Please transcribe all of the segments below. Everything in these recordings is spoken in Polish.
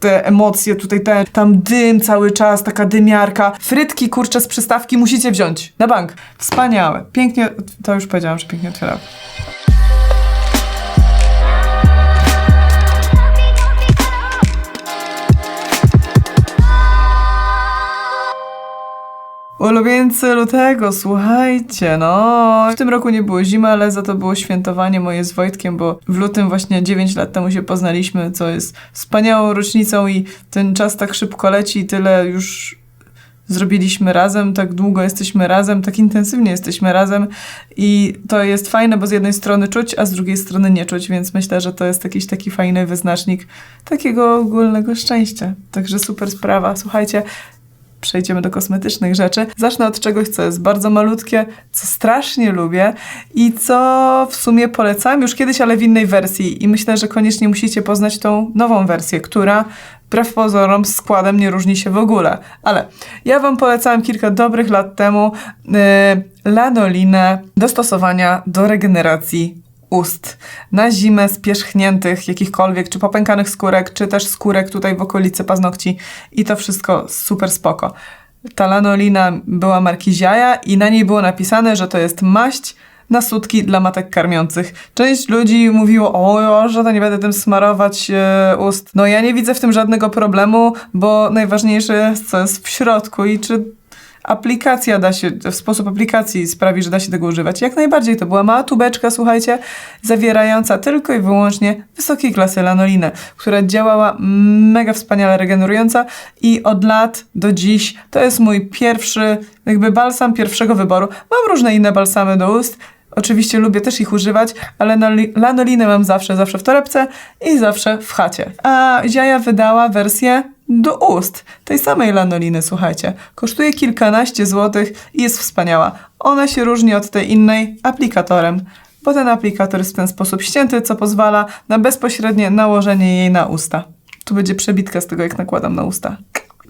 te emocje, tutaj ten, tam dym cały czas, taka dymiarka. Frytki, kurcze z przystawki musicie wziąć. Na bank. Wspaniałe. Pięknie, to już powiedziałam, że pięknie otwierał. Ulubieńcy lutego, słuchajcie, no. W tym roku nie było zimy, ale za to było świętowanie moje z Wojtkiem, bo w lutym właśnie 9 lat temu się poznaliśmy, co jest wspaniałą rocznicą i ten czas tak szybko leci, tyle już zrobiliśmy razem, tak długo jesteśmy razem, tak intensywnie jesteśmy razem i to jest fajne, bo z jednej strony czuć, a z drugiej strony nie czuć, więc myślę, że to jest jakiś taki fajny wyznacznik takiego ogólnego szczęścia. Także super sprawa. Słuchajcie, przejdziemy do kosmetycznych rzeczy. Zacznę od czegoś, co jest bardzo malutkie, co strasznie lubię i co w sumie polecam już kiedyś, ale w innej wersji. I myślę, że koniecznie musicie poznać tą nową wersję, która wbrew pozorom składem nie różni się w ogóle. Ale ja Wam polecałem kilka dobrych lat temu yy, lanolinę do stosowania do regeneracji ust na zimę spierzchniętych jakichkolwiek, czy popękanych skórek, czy też skórek tutaj w okolicy paznokci i to wszystko super spoko. Ta lanolina była marki Ziaja i na niej było napisane, że to jest maść na sutki dla matek karmiących. Część ludzi mówiło, o, że to nie będę tym smarować e, ust. No ja nie widzę w tym żadnego problemu, bo najważniejsze jest, co jest w środku i czy aplikacja da się, w sposób aplikacji sprawi, że da się tego używać. Jak najbardziej to była mała tubeczka, słuchajcie, zawierająca tylko i wyłącznie wysokiej klasy lanolinę, która działała mega wspaniale regenerująca i od lat do dziś to jest mój pierwszy, jakby balsam pierwszego wyboru. Mam różne inne balsamy do ust, Oczywiście lubię też ich używać, ale noli- lanolinę mam zawsze, zawsze w torebce i zawsze w chacie. A Ziaja wydała wersję do ust tej samej lanoliny, słuchajcie. Kosztuje kilkanaście złotych i jest wspaniała. Ona się różni od tej innej aplikatorem, bo ten aplikator jest w ten sposób ścięty, co pozwala na bezpośrednie nałożenie jej na usta. Tu będzie przebitka z tego, jak nakładam na usta.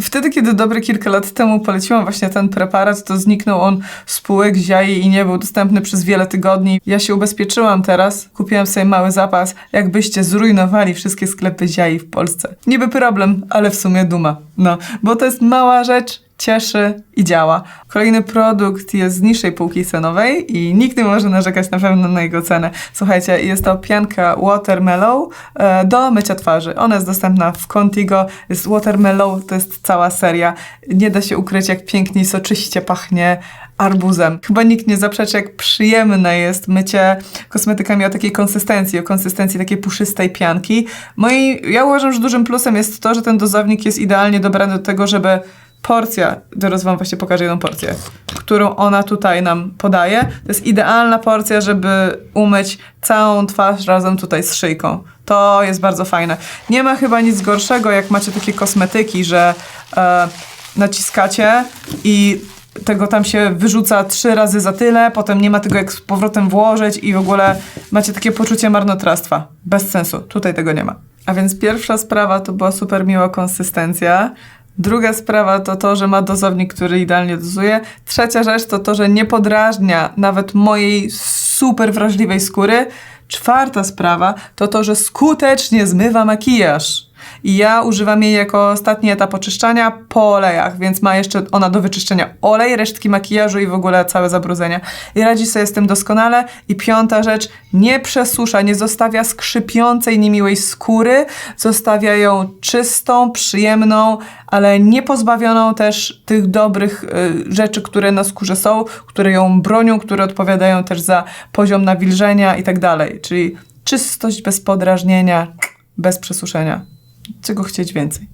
Wtedy, kiedy dobre kilka lat temu poleciłam właśnie ten preparat, to zniknął on z spółek ziai i nie był dostępny przez wiele tygodni. Ja się ubezpieczyłam teraz, kupiłam sobie mały zapas, jakbyście zrujnowali wszystkie sklepy ziai w Polsce. Niby problem, ale w sumie duma. No, bo to jest mała rzecz, cieszy i działa. Kolejny produkt jest z niższej półki cenowej i nikt nie może narzekać na pewno na jego cenę. Słuchajcie, jest to pianka Watermellow e, do mycia twarzy. Ona jest dostępna w Contigo. Jest Watermellow, to jest cała seria. Nie da się ukryć, jak pięknie i soczyście pachnie arbuzem. Chyba nikt nie zaprzeczy, jak przyjemne jest mycie kosmetykami o takiej konsystencji, o konsystencji takiej puszystej pianki. Moi, ja uważam, że dużym plusem jest to, że ten dozownik jest idealnie dobrany do tego, żeby porcja, teraz wam właśnie pokażę jedną porcję, którą ona tutaj nam podaje. To jest idealna porcja, żeby umyć całą twarz razem tutaj z szyjką. To jest bardzo fajne. Nie ma chyba nic gorszego, jak macie takie kosmetyki, że e, naciskacie i tego tam się wyrzuca trzy razy za tyle, potem nie ma tego jak z powrotem włożyć i w ogóle macie takie poczucie marnotrawstwa. Bez sensu. Tutaj tego nie ma. A więc pierwsza sprawa to była super miła konsystencja. Druga sprawa to to, że ma dozownik, który idealnie dozuje. Trzecia rzecz to to, że nie podrażnia nawet mojej super wrażliwej skóry. Czwarta sprawa to to, że skutecznie zmywa makijaż. I ja używam jej jako ostatni etap oczyszczania po olejach, więc ma jeszcze ona do wyczyszczenia olej, resztki makijażu i w ogóle całe zabrudzenia. I radzi sobie z tym doskonale. I piąta rzecz, nie przesusza, nie zostawia skrzypiącej, niemiłej skóry, zostawia ją czystą, przyjemną, ale nie pozbawioną też tych dobrych y, rzeczy, które na skórze są, które ją bronią, które odpowiadają też za poziom nawilżenia i tak dalej. Czyli czystość bez podrażnienia, bez przesuszenia czego chcieć więcej.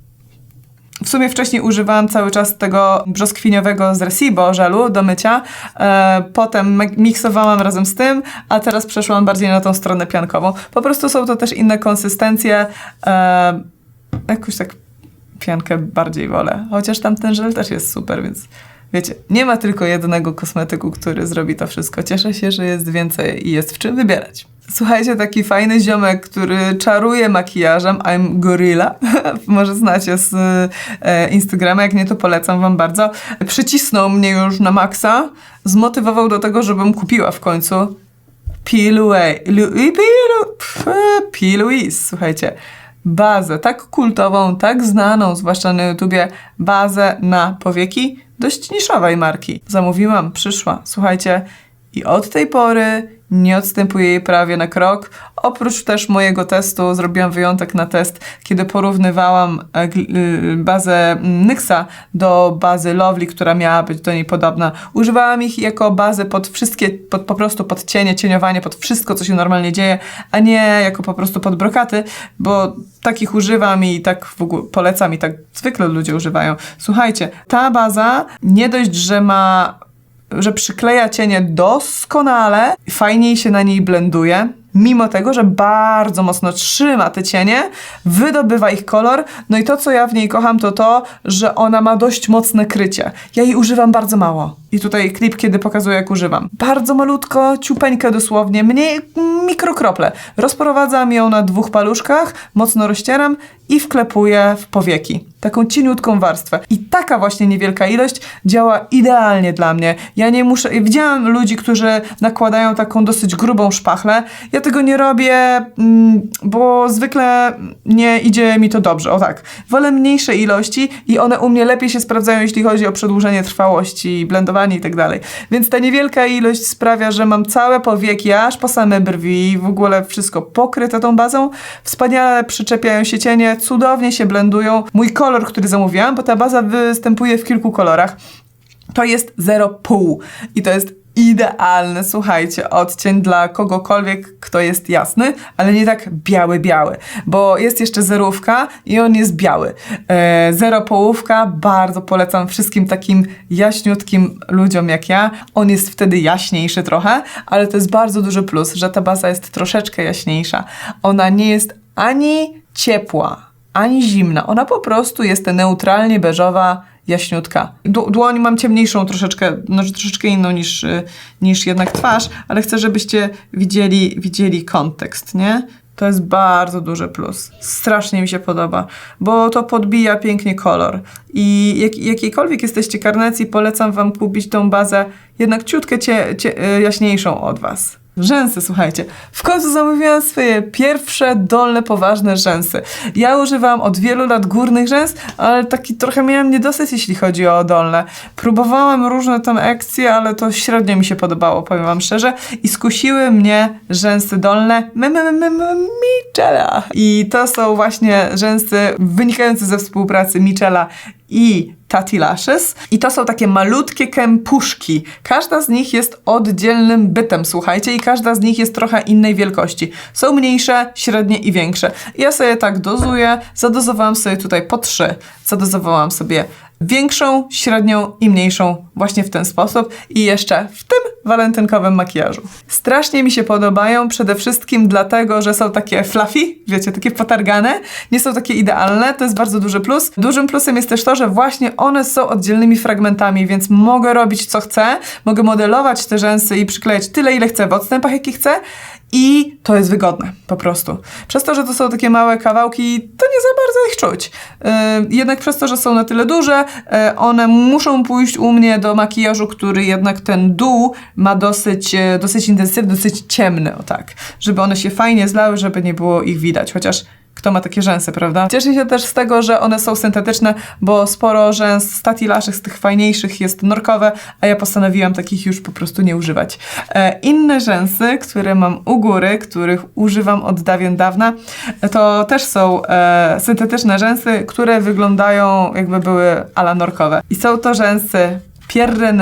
W sumie wcześniej używałam cały czas tego brzoskwiniowego z Resibo żelu do mycia. E, potem miksowałam razem z tym, a teraz przeszłam bardziej na tą stronę piankową. Po prostu są to też inne konsystencje. E, jakoś tak piankę bardziej wolę. Chociaż tamten żel też jest super, więc wiecie, nie ma tylko jednego kosmetyku, który zrobi to wszystko. Cieszę się, że jest więcej i jest w czym wybierać. Słuchajcie, taki fajny ziomek, który czaruje makijażem, I'm Gorilla, może znacie z e, Instagrama, jak nie to polecam wam bardzo. Przycisnął mnie już na maksa, zmotywował do tego, żebym kupiła w końcu P. Louise, P. Louise, słuchajcie. Bazę, tak kultową, tak znaną, zwłaszcza na YouTubie, bazę na powieki dość niszowej marki. Zamówiłam, przyszła, słuchajcie, i od tej pory nie odstępuję jej prawie na krok. Oprócz też mojego testu, zrobiłam wyjątek na test, kiedy porównywałam e, y, bazę Nyxa do bazy Lovely, która miała być do niej podobna. Używałam ich jako bazę pod wszystkie, pod, po prostu pod cienie, cieniowanie, pod wszystko, co się normalnie dzieje, a nie jako po prostu pod brokaty, bo takich używam i tak w ogóle polecam i tak zwykle ludzie używają. Słuchajcie, ta baza nie dość, że ma że przykleja cienie doskonale, fajniej się na niej blenduje, mimo tego, że bardzo mocno trzyma te cienie, wydobywa ich kolor. No i to, co ja w niej kocham, to to, że ona ma dość mocne krycie. Ja jej używam bardzo mało. I tutaj klip, kiedy pokazuję, jak używam. Bardzo malutko, ciupeńkę dosłownie, mniej mikrokrople. Rozprowadzam ją na dwóch paluszkach, mocno rozcieram i wklepuję w powieki. Taką cieniutką warstwę. I taka właśnie niewielka ilość działa idealnie dla mnie. Ja nie muszę... Widziałam ludzi, którzy nakładają taką dosyć grubą szpachlę. Ja tego nie robię, mm, bo zwykle nie idzie mi to dobrze. O tak. Wolę mniejsze ilości i one u mnie lepiej się sprawdzają, jeśli chodzi o przedłużenie trwałości, blendowanie i tak dalej. Więc ta niewielka ilość sprawia, że mam całe powieki aż po same brwi, w ogóle wszystko pokryte tą bazą. Wspaniale przyczepiają się cienie, cudownie się blendują. Mój kolor, który zamówiłam, bo ta baza występuje w kilku kolorach, to jest 0,5 i to jest idealny, słuchajcie, odcień dla kogokolwiek, kto jest jasny, ale nie tak biały, biały, bo jest jeszcze zerówka i on jest biały. E, zero połówka bardzo polecam wszystkim takim jaśniutkim ludziom jak ja. On jest wtedy jaśniejszy trochę, ale to jest bardzo duży plus, że ta baza jest troszeczkę jaśniejsza. Ona nie jest ani ciepła, ani zimna. Ona po prostu jest neutralnie beżowa, jaśniutka. Dłoń mam ciemniejszą troszeczkę, znaczy troszeczkę inną niż, niż jednak twarz, ale chcę, żebyście widzieli, widzieli kontekst, nie? To jest bardzo duży plus. Strasznie mi się podoba, bo to podbija pięknie kolor. I jak, jakiejkolwiek jesteście karnacji, polecam wam kupić tą bazę jednak ciutkę cie, cie, y, jaśniejszą od was. Rzęsy, słuchajcie. W końcu zamówiłam swoje pierwsze dolne, poważne rzęsy. Ja używam od wielu lat górnych rzęs, ale taki trochę miałam niedosyt, jeśli chodzi o dolne. Próbowałam różne tam akcje, ale to średnio mi się podobało, powiem wam szczerze. I skusiły mnie rzęsy dolne Michela. I to są właśnie rzęsy wynikające ze współpracy Michela i Tati Lashes. I to są takie malutkie kępuszki. Każda z nich jest oddzielnym bytem, słuchajcie, i każda z nich jest trochę innej wielkości. Są mniejsze, średnie i większe. Ja sobie tak dozuję. Zadozowałam sobie tutaj po trzy. Zadozowałam sobie większą, średnią i mniejszą właśnie w ten sposób i jeszcze w tym walentynkowym makijażu. Strasznie mi się podobają przede wszystkim dlatego, że są takie fluffy, wiecie, takie potargane, nie są takie idealne, to jest bardzo duży plus. Dużym plusem jest też to, że właśnie one są oddzielnymi fragmentami, więc mogę robić co chcę, mogę modelować te rzęsy i przyklejać tyle, ile chcę w odstępach, jaki chcę i to jest wygodne, po prostu. Przez to, że to są takie małe kawałki, to nie za bardzo ich czuć. Yy, jednak przez to, że są na tyle duże, yy, one muszą pójść u mnie do makijażu, który jednak ten dół ma dosyć, yy, dosyć intensywny, dosyć ciemny, o tak. Żeby one się fajnie zlały, żeby nie było ich widać, chociaż kto ma takie rzęsy, prawda? Cieszę się też z tego, że one są syntetyczne, bo sporo rzęs Stati Lashes z tych fajniejszych jest norkowe, a ja postanowiłam takich już po prostu nie używać. E, inne rzęsy, które mam u góry, których używam od dawien dawna, to też są e, syntetyczne rzęsy, które wyglądają jakby były ala norkowe. I są to rzęsy Pierre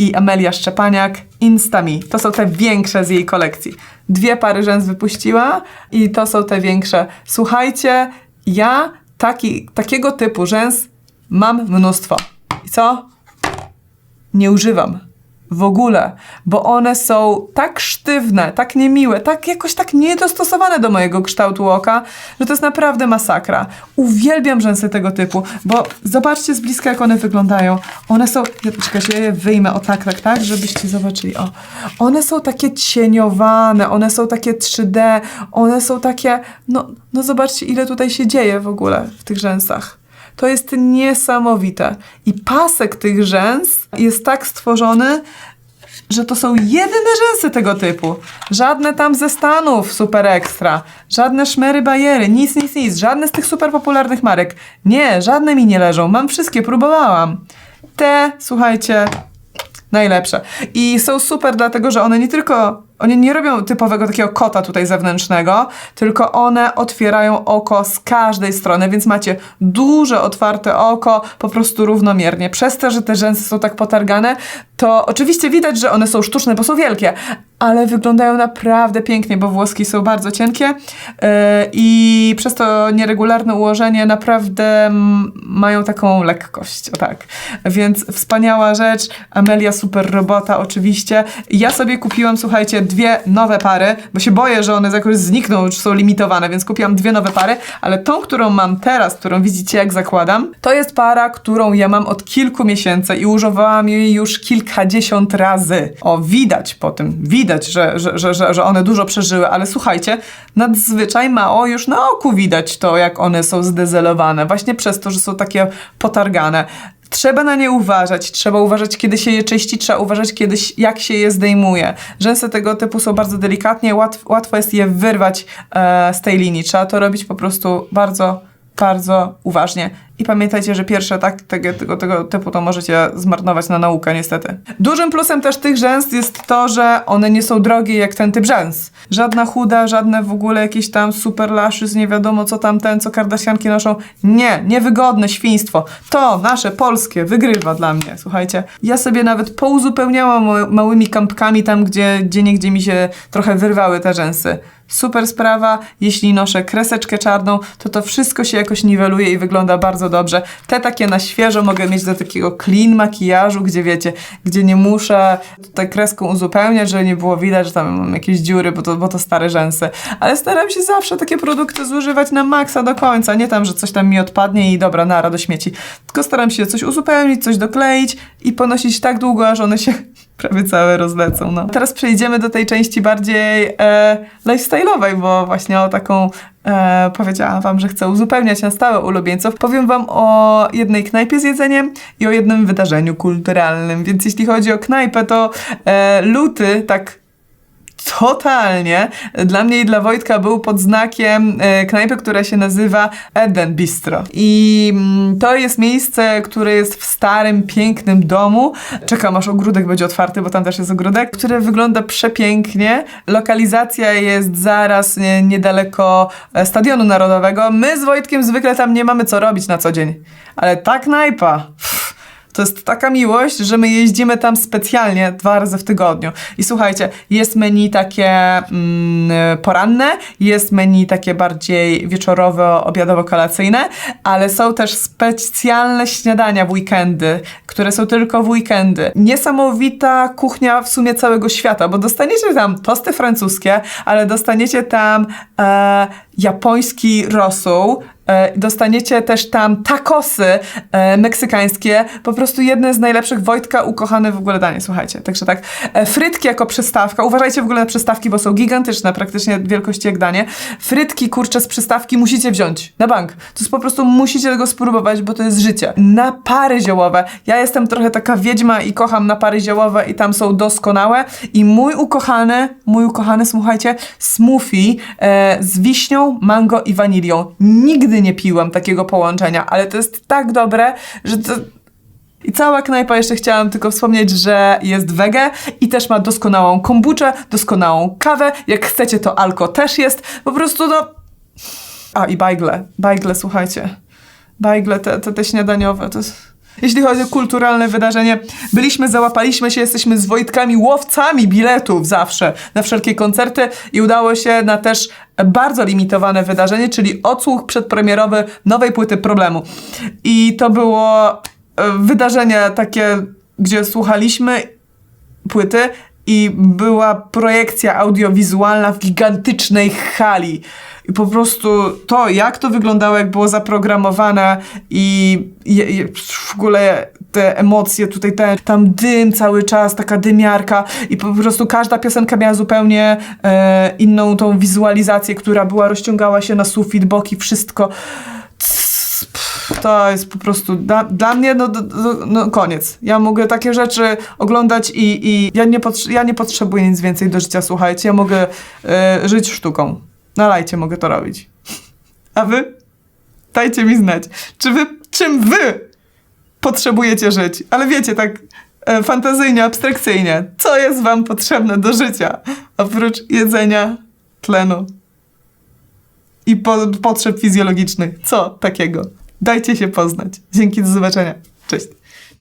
i Amelia Szczepaniak Instami. To są te większe z jej kolekcji. Dwie pary rzęs wypuściła i to są te większe. Słuchajcie, ja taki, takiego typu rzęs mam mnóstwo. I co? Nie używam. W ogóle, bo one są tak sztywne, tak niemiłe, tak jakoś tak niedostosowane do mojego kształtu oka, że to jest naprawdę masakra. Uwielbiam rzęsy tego typu, bo zobaczcie z bliska, jak one wyglądają. One są, czekajcie, ja je wyjmę o tak, tak, tak, żebyście zobaczyli. O, one są takie cieniowane, one są takie 3D, one są takie, no, no zobaczcie, ile tutaj się dzieje w ogóle w tych rzęsach. To jest niesamowite. I pasek tych rzęs jest tak stworzony, że to są jedyne rzęsy tego typu. Żadne tam ze Stanów super ekstra. Żadne szmery bajery, nic, nic, nic. Żadne z tych super popularnych marek. Nie, żadne mi nie leżą. Mam wszystkie, próbowałam. Te, słuchajcie, najlepsze. I są super dlatego, że one nie tylko, one nie robią typowego takiego kota tutaj zewnętrznego, tylko one otwierają oko z każdej strony, więc macie duże, otwarte oko, po prostu równomiernie. Przez to, że te rzęsy są tak potargane, to oczywiście widać, że one są sztuczne, bo są wielkie, ale wyglądają naprawdę pięknie, bo włoski są bardzo cienkie yy, i przez to nieregularne ułożenie naprawdę mają taką lekkość, o tak. Więc wspaniała rzecz, Amelia super robota oczywiście. Ja sobie kupiłam, słuchajcie, dwie nowe pary, bo się boję, że one jakoś znikną, czy są limitowane, więc kupiłam dwie nowe pary, ale tą, którą mam teraz, którą widzicie jak zakładam, to jest para, którą ja mam od kilku miesięcy i używałam jej już kilkadziesiąt razy. O, widać po tym, widać, że, że, że, że, one dużo przeżyły, ale słuchajcie, nadzwyczaj mało już na oku widać to, jak one są zdezelowane, właśnie przez to, że są takie potargane. Trzeba na nie uważać, trzeba uważać, kiedy się je czyści, trzeba uważać, kiedy, jak się je zdejmuje. Rzęsy tego typu są bardzo delikatnie, łatw, łatwo jest je wyrwać e, z tej linii. Trzeba to robić po prostu bardzo, bardzo uważnie. I pamiętajcie, że pierwsze tak, tego, tego, tego typu to możecie zmarnować na naukę, niestety. Dużym plusem też tych rzęs jest to, że one nie są drogie jak ten typ rzęs. Żadna chuda, żadne w ogóle jakieś tam super lashes, nie wiadomo co tam ten, co kardasianki noszą. Nie, niewygodne świństwo. To nasze polskie wygrywa dla mnie, słuchajcie. Ja sobie nawet pouzupełniałam ma- małymi kampkami tam, gdzie, gdzie niegdzie mi się trochę wyrwały te rzęsy. Super sprawa, jeśli noszę kreseczkę czarną, to to wszystko się jakoś niweluje i wygląda bardzo dobrze. Te takie na świeżo mogę mieć do takiego clean makijażu, gdzie wiecie, gdzie nie muszę tutaj kreską uzupełniać, żeby nie było widać, że tam mam jakieś dziury, bo to, bo to stare rzęsy. Ale staram się zawsze takie produkty zużywać na maksa do końca, nie tam, że coś tam mi odpadnie i dobra, nara do śmieci. Tylko staram się coś uzupełnić, coś dokleić i ponosić tak długo, aż one się prawie całe rozlecą. No. Teraz przejdziemy do tej części bardziej e, lifestyle'owej, bo właśnie o taką e, powiedziałam wam, że chcę uzupełniać na stałe ulubieńców. Powiem wam o jednej knajpie z jedzeniem i o jednym wydarzeniu kulturalnym. Więc jeśli chodzi o knajpę, to e, luty tak totalnie dla mnie i dla Wojtka był pod znakiem e, knajpy, która się nazywa Eden Bistro. I mm, to jest miejsce, które jest w starym, pięknym domu. Czekam aż ogródek będzie otwarty, bo tam też jest ogródek, który wygląda przepięknie. Lokalizacja jest zaraz nie, niedaleko e, Stadionu Narodowego. My z Wojtkiem zwykle tam nie mamy co robić na co dzień. Ale ta knajpa... Pff, to jest taka miłość, że my jeździmy tam specjalnie dwa razy w tygodniu. I słuchajcie, jest menu takie mm, poranne, jest menu takie bardziej wieczorowe, obiadowo-kolacyjne, ale są też specjalne śniadania w weekendy, które są tylko w weekendy. Niesamowita kuchnia w sumie całego świata, bo dostaniecie tam tosty francuskie, ale dostaniecie tam e, japoński rosół, Dostaniecie też tam takosy e, meksykańskie, po prostu jedne z najlepszych Wojtka, ukochane w ogóle danie, słuchajcie. Także tak, e, frytki jako przystawka, uważajcie w ogóle na przystawki, bo są gigantyczne, praktycznie wielkości jak danie. Frytki, kurcze z przystawki musicie wziąć na bank. To jest po prostu, musicie tego spróbować, bo to jest życie. Napary ziołowe. Ja jestem trochę taka wiedźma i kocham napary ziołowe i tam są doskonałe. I mój ukochany, mój ukochany, słuchajcie, smoothie e, z wiśnią, mango i wanilią. Nigdy nie piłam takiego połączenia, ale to jest tak dobre, że to... I cała knajpa, jeszcze chciałam tylko wspomnieć, że jest wege i też ma doskonałą kombuczę, doskonałą kawę. Jak chcecie, to alko też jest. Po prostu no... A, i bajgle. Bajgle, słuchajcie. Bajgle, te, te, te śniadaniowe, to jest... Jeśli chodzi o kulturalne wydarzenie, byliśmy, załapaliśmy się, jesteśmy z Wojtkami łowcami biletów zawsze na wszelkie koncerty i udało się na też bardzo limitowane wydarzenie, czyli odsłuch przedpremierowy nowej płyty Problemu. I to było e, wydarzenie takie, gdzie słuchaliśmy płyty i była projekcja audiowizualna w gigantycznej hali. I po prostu to, jak to wyglądało, jak było zaprogramowane i, i, i w ogóle te emocje, tutaj ten, tam dym cały czas, taka dymiarka i po prostu każda piosenka miała zupełnie e, inną tą wizualizację, która była, rozciągała się na sufit, boki, wszystko. Pff, to jest po prostu dla, dla mnie no, no koniec. Ja mogę takie rzeczy oglądać i, i ja, nie ja nie potrzebuję nic więcej do życia, słuchajcie. Ja mogę e, żyć sztuką. Na lajcie mogę to robić. A wy? Dajcie mi znać. Czy wy, czym wy potrzebujecie żyć? Ale wiecie, tak e, fantazyjnie, abstrakcyjnie. Co jest wam potrzebne do życia? Oprócz jedzenia, tlenu i po, potrzeb fizjologicznych. Co takiego? Dajcie się poznać. Dzięki, do zobaczenia. Cześć.